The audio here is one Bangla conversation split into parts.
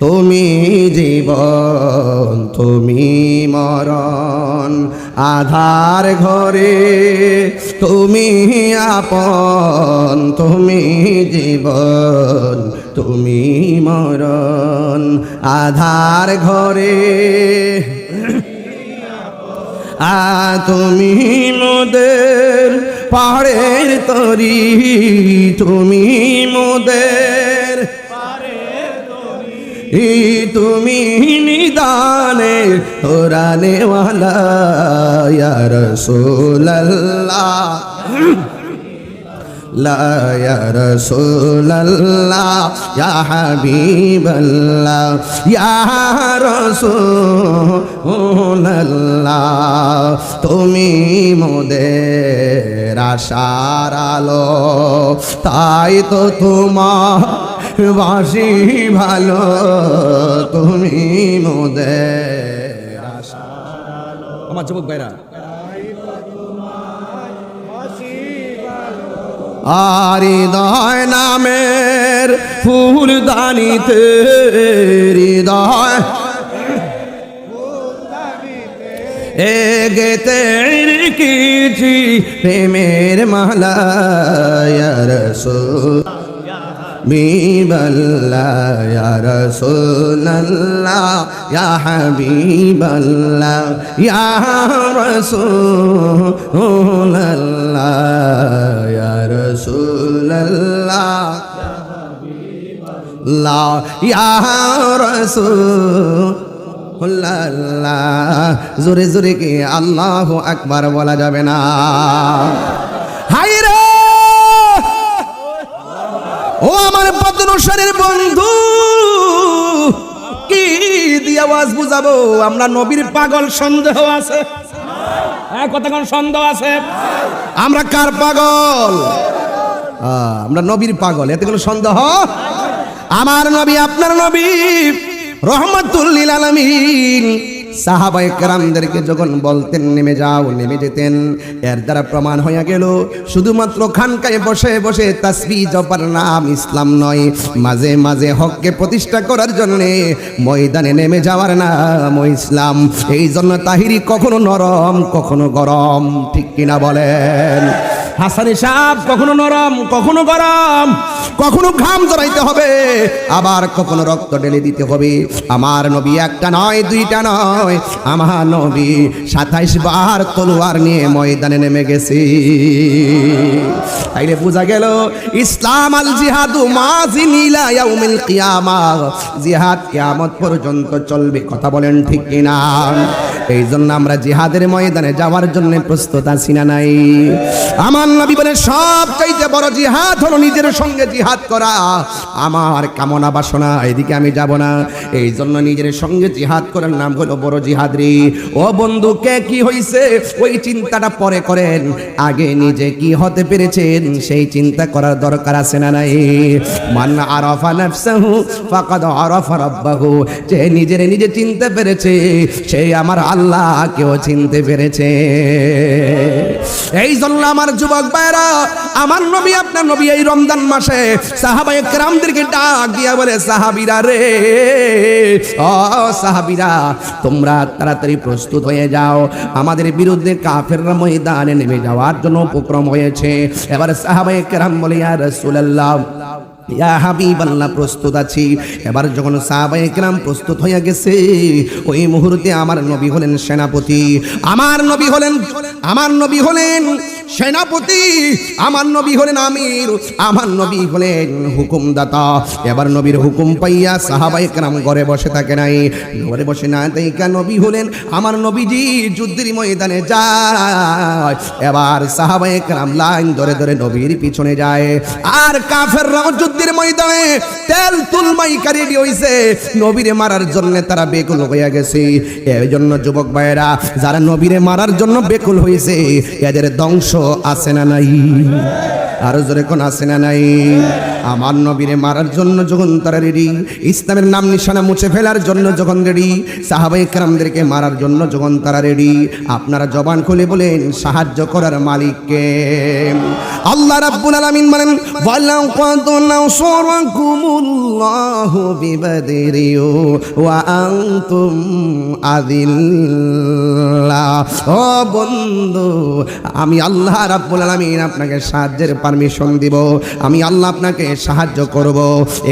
তুমি জীবন, তুমি মরণ, আধার ঘরে, তুমি আপন, তুমি জীবন, তুমি মরণ, আধার ঘরে। আ, তুমি মোদের পাহাড়ের তরি, তুমি মোদের তুমি নিদানে তোরা নেওয়ালা ইয়া রাসূলুল্লাহ لا يا رسول الله يا حبيب الله يا رسول الله তুমি মোদের আশার আলো তাই তো তোমার বাসি ভালো, তুমি মোদের আমার যুবক ভাইরা হৃদয় নামের ফুলদানিতে এ গেতে রেখেছি প্রেমের মালা রসুল। হাবিবাল্লাহ ইয়া রাসূলুল্লাহ ইয়া হাবিবাল্লাহ ইয়া রাসূলুল্লাহ ইয়া রাসূলুল্লাহ লা ইয়া রাসূল জোরে জোরে কি আল্লাহ আকবার বলা যাবে না ও আমার পদ্মসারের বন্ধু, কি দিয়ে আওয়াজ বুঝাবো? আমরা নবীর পাগল সন্দেহ আছে। হ্যাঁ কতক্ষণ সন্দেহ আছে? আমরা কার পাগল? আমরা নবীর পাগল, এতে কোনো সন্দেহ? আমার নবী, আপনার নবী রহমতুল্লিল আলমিন। সাহাবাই কেরামদেরকে যখন বলতেন, নেমে যাও, নেমে যেতেন, এর দ্বারা প্রমাণ হয়ে গেল, শুধুমাত্র খানকায় বসে বসে তাসবি জপার নাম ইসলাম নয়। মাঝে মাঝে হককে প্রতিষ্ঠা করার জন্য ময়দানে নেমে যাওয়ার নাম ইসলাম। এই জন্য তাহিরি কখনো নরম, কখনো গরম, ঠিক কিনা বলেন? হাসানি সাপ কখনো নরম, কখনো গরম, কখনো ঘাম জড়াইতে হবে, আবার কখনো রক্ত ঢেলে দিতে হবে। আমার নবী একটা নয়, দুইটা নয়, আমার নবী সাতাইশ বার তলোয়ার নিয়ে ময়দানে নেমে গেছে। তাইলে বোঝা গেল, ইসলাম আল জিহাদু মাজি নীলা ইয়াউমিল কিয়ামা। জিহাদ কিয়ামত পর্যন্ত চলবে, কথা বলেন ঠিক কিনা? এই জন্য আমরা জিহাদের ময়দানে যাওয়ার জন্য প্রস্তুত আছি না নাই? আমার নবী বলে সব চাইতে বড় জিহাদ হলো নিজের সঙ্গে জিহাদ করা। আমার কামনা বাসনা, এদিকে আমি যাব না। এই জন্য নিজের সঙ্গে জিহাদ করার নাম হলো বড় ও বন্ধু, কে কি হইছে? ওই চিন্তাটা পরে করেন। আগে নিজে কি হতে পেরেছেন, সেই চিন্তা করার দরকার আছে না নাই। মান নাফসাহু ফাকাদ আরাফা রাব্বাহু। যে নিজের নিজে চিনতে পেরেছে, সে আমার আল্লাহকেও চিনতে পেরেছে। এই জন্য আমার ভাইরা আমার নবী, আপনার নবী এই রমজান মাসে সাহাবায়ে কেরামদেরকে ডাক দিয়া বলে, সাহাবীরা রে, ও সাহাবীরা, তোমরা তাড়াতাড়ি প্রস্তুত হয়ে যাও। আমাদের বিরুদ্ধে কাফেররা ময়দানে নেমে যাওয়ার জন্য উপক্রম হয়েছে। এবার সাহাবায়ে কেরাম বলে, ইয়া রাসূলুল্লাহ ইয়া প্রস্তুত আছি। এবার যখন সাহাবায়ে একরাম প্রস্তুত হয়ে গেছে, ওই মুহূর্তে আমার নবী হলেন সেনাপতি। আমার নবী হলেন, আমার নবী হলেন সেনাপতি। আমার নবী হলেন আমির। আমার নবী হলেন হুকুমদাতা। এবার নবীর হুকুম পাইয়া সাহাবায়ে একরাম ঘরে বসে থাকে নাই। ঘরে বসে না তাইকা নবী হলেন, আমার নবীজি যুদ্ধের ময়দানে যায়। এবার সাহাবায়ে একরাম লাইন ধরে ধরে নবীর পিছনে যায়। আর কাফেররাও যুদ্ধের ময়দানে তেল তুলমাইকা রেডি হইছে। নবীরে মারার জন্য তারা বেকুল হয়ে গেছে। এই জন্য যুবক ভাইয়েরা, যারা নবীরে মারার জন্য বেকুল হয়েছে এদের ধ্বংস আছে না নাই? আরও জোরে কোন আছে না নাই? আমার নবীরে মারার জন্য যখন তারা রেডি ইসলামের নাম নিশানা মুছে ফেলার জন্য যখন রেডি সাহাবাই কেরামদেরকে মারার জন্য যখন তারা রেডি আপনারা জবান খুলে বলেন, সাহায্য করার মালিককে। আল্লাহ রাব্বুল আলামিন বলেন, ওয়ালাউ কাদ নাসরাকুমুল্লাহু বিবাদরি ওয়া আনতুম আযিল্লা। ও বন্ধু, আমি আল্লাহ রাব্বুল আলামিন আপনাকে সাহায্যের পারমিশন দিব। আমি আল্লাহ আপনাকে সাহায্য করব।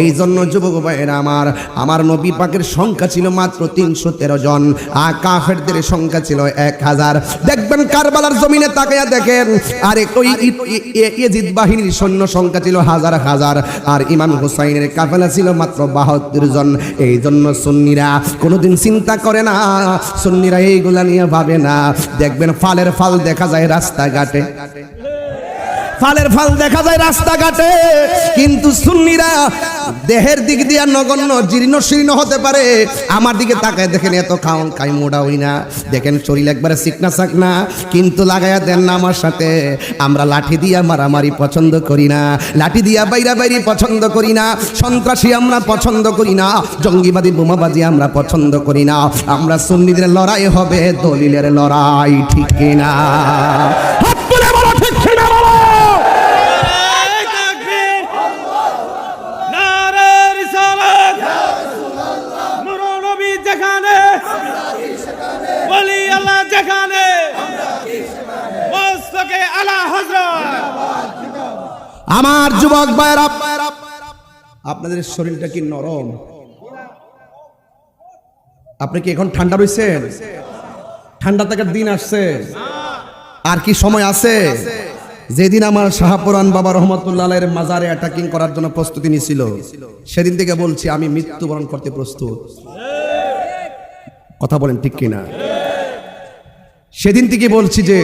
এই জন্য যুবক ভাইয়েরা আমার আমার নবী পাকের সংখ্যা ছিল মাত্র তিনশো তেরো জন আর কাফেরদের সংখ্যা ছিল এক হাজার। দেখবেন কারবালার জমিনে তাকাইয়া দেখেন, আর ওই ইয়েজিদ বাহিনীর সৈন্য সংখ্যা ছিল হাজার হাজার, আর ইমাম হুসাইনের কাফেলা ছিল মাত্র বাহাত্তর জন। এই জন্য সুন্নিরা কোনোদিন চিন্তা করে না, সুন্নিরা এইগুলা নিয়ে ভাবে না। দেখবেন ফালের ফাল দেখা যায় রাস্তাঘাটে। ফালের ফাল দেখা যায় রাস্তাঘাটে। কিন্তু সুন্নিরা দেহের দিক দিয়ে নগণ্য, জীর্ণ শীর্ণ হতে পারে। আমার দিকে তাকায় দেখেন, এত খাওন খাই মোড়া হই না। দেখেন শরীর একবারে চিকনা চাকনা কিন্তু লাগাইয়া দেন না আমার সাথে। আমরা লাঠি দিয়া মারামারি পছন্দ করি না। লাঠি দিয়া বাইরা বাইরি পছন্দ করি না। সন্ত্রাসী আমরা পছন্দ করি না। জঙ্গিবাদী বোমাবাজি আমরা পছন্দ করি না। আমরা সুন্নিদের লড়াই হবে, দলিলের লড়াই, ঠিক কিনা হাত তুলে বলো ঠিক কিনা বলো নারায়ে তাকবীর নারায়ে রিসালাত নূর নবী যেখানে ওলি আল্লাহ যেখানে মস্তকে আলা হযরত আমার যুবক ভাইরা আপনাদের শরীরটা কি নরম? আপনি কি এখন ঠান্ডা রয়েছেন ঠান্ডা থাকার দিন আসছে। আর কি সময় আছে? যেদিন আমার শাহপুরান বাবা রহমতুল্লাহ আলাইয়ের মাজারে অ্যাটাকিং করার জন্য প্রস্তুতি নিছিল, সেদিন থেকে বলছি আমি মৃত্যুবরণ করতে প্রস্তুত। কথা বলেন ঠিক কিনা? সেদিন থেকে বলছি যে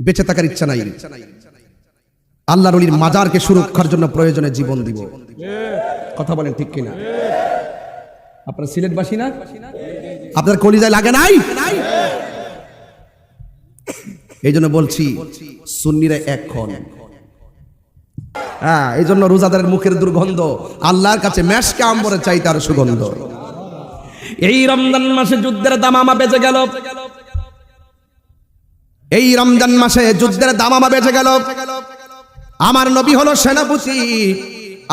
বেঁচে থাকার ইচ্ছা নাই। আল্লাহর অলির মাজারকে সুরক্ষার জন্য প্রয়োজনে জীবন দিব। কথা বলেন ঠিক কিনা? আপনার সিলেটবাসী না? আপনার কলিজায় লাগে নাই? এই জন্য বলছি সুন্নিরা এখন হ্যাঁ এই জন্য রোজাদারের মুখের দুর্গন্ধ আল্লাহর কাছে ম্যাশকে আম্বরে চাই তার সুগন্ধ। এই রমজান মাসে যুদ্ধের দামামা বেঁচে গেল। এই রমজান মাসে যুদ্ধের দামামা বেঁচে গেল। আমার নবী হলো সেনাপতি।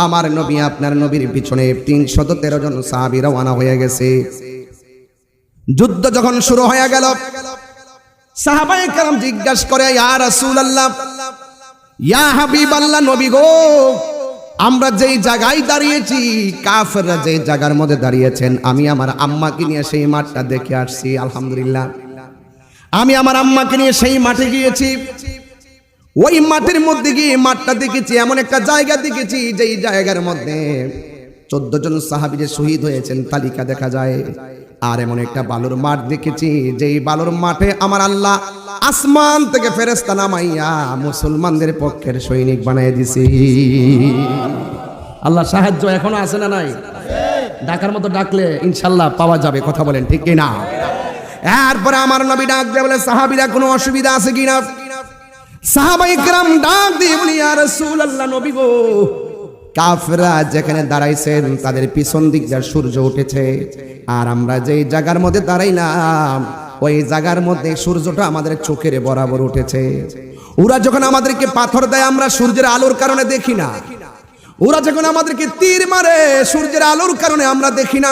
আমার নবী আপনার নবীর পিছনে তিনশত তেরো জন সাহাবি রওয়ানা হয়ে গেছে। যুদ্ধ যখন শুরু হয়ে গেল সাহাবাই কালাম জিজ্ঞাসা করে, ইয়া রাসূলুল্লাহ, ইয়া হাবিবাল্লাহ নবী গো, আমরা যেই জায়গায় দাঁড়িয়েছি, কাফেররা যে জায়গার মধ্যে দাঁড়িয়েছেন, আমি আমার আম্মাকে নিয়ে সেই মাঠটা দেখে আসছি, আলহামদুলিল্লাহ। আমি আমার আম্মাকে নিয়ে সেই মাঠে গিয়েছি। ওই মাঠের মধ্যে গিয়ে মাঠটা দেখেছি, এমন একটা জায়গা দেখেছি যেই জায়গার মধ্যে চোদ্দ জন সাহাবি যে শহীদ হয়েছেন, তালিকা দেখা যায়। আর এমন একটা বালুর মাঠ দেখেছি, যেই বালুর মাঠে আমার আল্লাহ আসমান থেকে ফেরেস্তা নামাইয়া মুসলমানদের পক্ষের সৈনিক বানিয়ে দিছি। আল্লাহ সাহায্য এখনও আছে না নাই? ডাকার মতো ডাকলে ইনশাল্লাহ পাওয়া যাবে, কথা বলেন ঠিক কিনা? এরপরে আমার নবী ডাক বলে, সাহাবিরা কোনো অসুবিধা আছে কিনা? সাহাবাই গ্রাম ডাক দিয়ে বলি আর রাসূলুল্লাহ, নবী গো। কাফেররা যেখানে দাঁড়াইছেন, তাদের পিছন দিক দিয়ে সূর্য উঠেছে। আর আমরা যেই জায়গার মধ্যে দাঁড়াইলাম, ওই জায়গার মধ্যে সূর্যটা আমাদের চোখের বরাবর উঠেছে। ওরা যখন আমাদেরকে পাথর দেয়, আমরা সূর্যের আলোর কারণে দেখি না। ওরা যখন আমাদেরকে তীর মারে, সূর্যের আলোর কারণে আমরা দেখি না।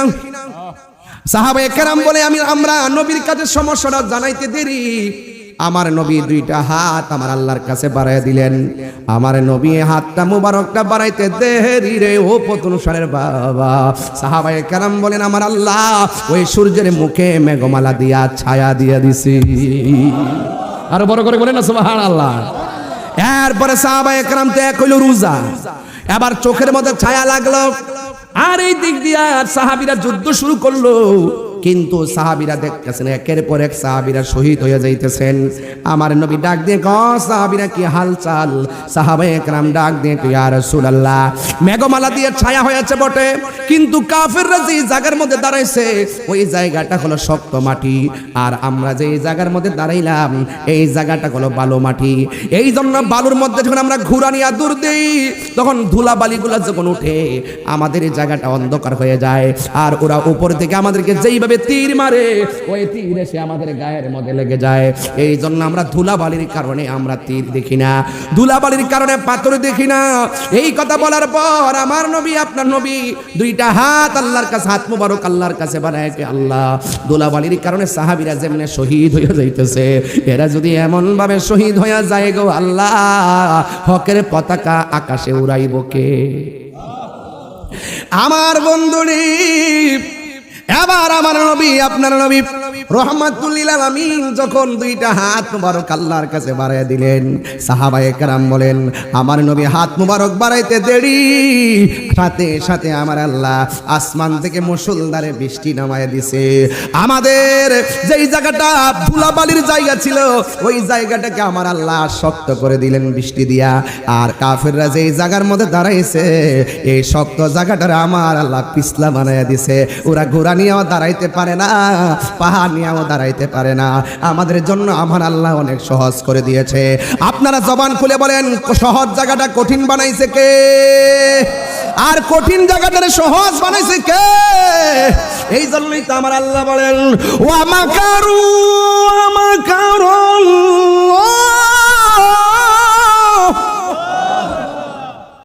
সাহাবা একরাম বলে, আমি, আমরা নবীর কাছে সমস্যাটা জানাইতে দেরি। আমার নবী দুইটা হাত আমার আল্লাহর কাছে বাড়াই দিলেন। আমার নবী হাতটা মুবারকটা বাড়াইতে দেরি রে, ও পতনুসারের বাবা। সাহাবায়ে কেরাম বলেন, আমার আল্লাহ, ওই সূর্যের মুখে মেঘমালা দিয়া ছায়া দিয়া দিছি। আরও বড় করে বলেন না সুবহান আল্লাহ এরপরে সাহাবায়ে কেরাম তো এক হইল রোজা। এবার চোখের মধ্যে ছায়া লাগল। আর এই দিক দিয়া সাহাবিরা যুদ্ধ শুরু করল। কিন্তু সাহাবিরা দেখতেছেন, একের পর এক সাহাবিরা শহীদ হয়ে যাইতেছেন। আমার নবী ডাক দিয়ে ক সাহাবিরা, কি হালচাল? সাহাবা একরাম ডাক দিয়ে কি আর রাসূলুল্লাহ। মেঘমালা দিয়ে ছায়া হয়েছে বটে। কিন্তু কাফেররা যে জায়গার মধ্যে দাঁড়াইছে, ওই জায়গাটা হলো শক্ত মাটি। আর আমরা যে জায়গার মধ্যে দাঁড়াইলাম, এই জায়গাটা হলো বালু মাটি। এই জন্য বালুর মধ্যে যখন আমরা ঘুরা নিয়ে দূর দিই, তখন ধুলা বালিগুলো যখন উঠে আমাদের এই জায়গাটা অন্ধকার হয়ে যায়। আর ওরা উপর থেকে আমাদেরকে যেইভাবে তীর মারে। ওই তীর এসে আমাদের গায়ের মধ্যে লেগে যায়। এই জন্য আমরা ধুলাবালির কারণে আমরা তীর দেখি না। ধুলাবালির কারণে পাথর দেখি না। এই কথা বলার পর আমার নবী, আপনার নবী দুইটা হাত আল্লাহর কাছে, হাত মুবারক আল্লাহর কাছে বানায় আল্লাহ। ধুলাবালির কারণে সাহাবিরা যেমনে শহীদ হয়ে যাইতেছে, এরা যদি এমন ভাবে শহীদ হয়ে যায় গো আল্লাহ, হকের পতাকা আকাশে উড়াইব কে? আমার বন্ধুরি এবার আমার নবী আপনার নবী রহমাতুল্লিল আলামিন যখন দুইটা হাত মুবারক আল্লাহর কাছে বাড়াইয়া দিলেন, সাহাবায়ে বলেন, আমার নবী হাত মুবারক বাড়াইতে দেরি। সাথে সাথে আমার আল্লাহ আসমান থেকে মুসলধারে বৃষ্টি নামায় দিছে। আমাদের যেই জায়গাটা জায়গা ছিল, ওই জায়গাটাকে আমার আল্লাহ শক্ত করে দিলেন বৃষ্টি দিয়া। আর কাফেররা যেই জায়গার মধ্যে দাঁড়াইছে, এই শক্ত জায়গাটারে আমার আল্লাহ পিছলা বানাইয়া দিছে। ওরা ঘোড়া নিয়েও দাঁড়াইতে পারে না, পাহাড় নিয়েও দাঁড়াইতে পারে না। আমাদের জন্য আমার আল্লাহ অনেক সহজ করে দিয়েছে। আপনারা জবান খুলে বলেন, সহজ জায়গাটা কঠিন বানাইছে কে? আর কঠিন জায়গাটা সহজ বানাইছে কে? এই জন্যই তো আমার আল্লাহ বলেন ও আমাকারু আমাকারু